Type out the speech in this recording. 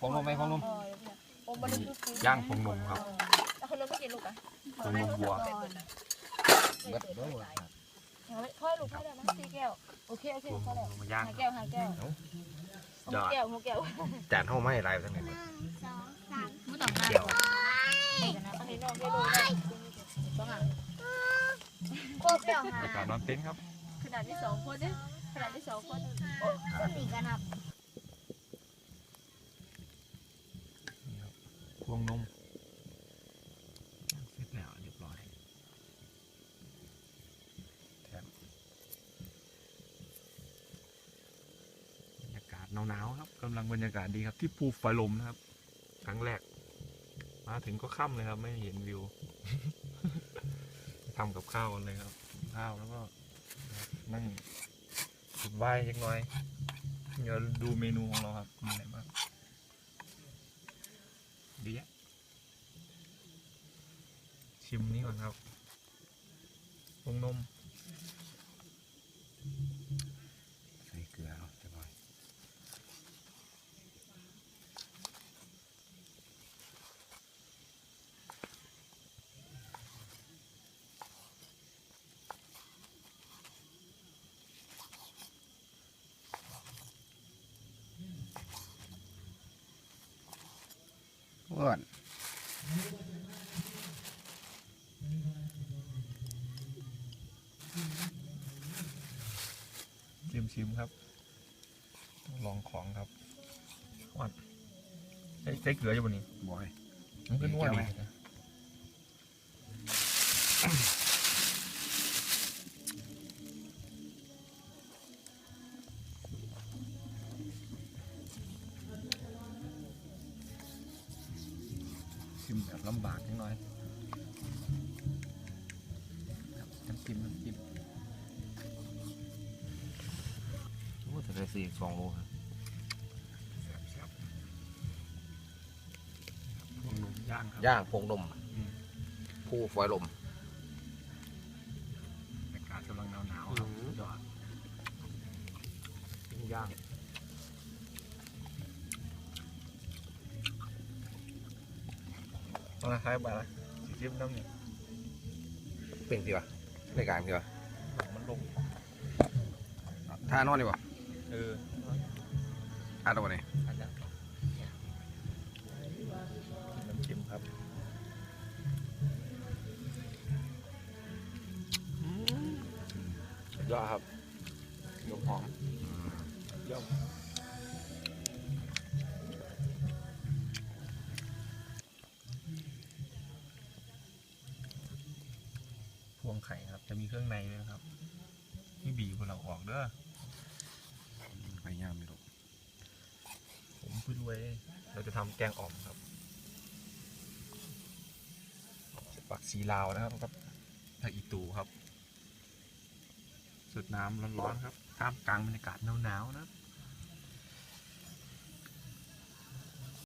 ฟองนมไหมฟองนมเออเดี๋ยวเนี่ยโอ้มันลึกๆย่างฟองนมครับ แล้วคนนมไม่กินลูกอะฟองนมวัวเบิดเด้อค่อยลูกค่อยได้มั้งสี่แก้ว โอเคโอเคฟองค่อยนได้มมาย่างห้าแก้วห้าแก้วยอดแก้วหกแก้วจานเฮาไม่ให้ลายไปทางไหนหนึ่งสองสามไม่ต้องมาเกี่ยวให้กันนะให้น้องให้ลูกได้ต้องอะโคบเดียวบรหารยากาศนอนเต็นท์ครับ ขนาดที่สองคนเนี่ยขนาดที่สองคนสติกันนับ นี่ครับพว งนมเสร็จแล้วเรียบร้อยแถมบรรยากาศหนาวๆครับกำลังบรรยากาศดีครับ ที่ภูฝายลมนะครับ ครั้งแรก มาถึงก็ค่ำเลยครับ ไม่เห็นวิวทำกับข้าวกันเลยครับ ข้าวแล้วก็นั่งจุดไหว้เล็กน้อย เดี๋ยวดูเมนูของเราครับมีอะไรบ้างดีอะ ชิมนี้ก่อนครับพวงนม ใส่เกลือเอาจังหน่อยอ้วน ชิมชิมครับต้องลองของครับอ่อนใช้ใช้เกลืออยู่บนนี้บอยมันก็นวดเกี่ยวไหมดีนะชิมแบบลำบากนิดหน่อย โอ้แต่ได้สี่สองโลครับแซ่บๆพวงนมย่างครับย่างพงนมอืมผู้ฝอยลม อากาศกำลังหนาวๆครับสุดยอดปิ้งย่างเอาละครับแบบละสีจิ้มน้ำเนี่ยเป็นสิวะในการสิวะหนังมันลงท่านอนดีบ่ เออท่าตัวนี้อันนี้น้ำจิ้มครับสุดยอดครับยมหอมยมพวงไข่ครับ จะมีเครื่องในด้วยนะครับนี่บีบพวกเราออกเด้อพ ยายามไม่รู้ผมพูดไว้เราจะทำแกงอ่อมครับปักสีลาวนะครับกับผักอีตูครับสุดน้ำร้อนๆครับท่ามกลางบรรยากาศหนาวๆนะครับ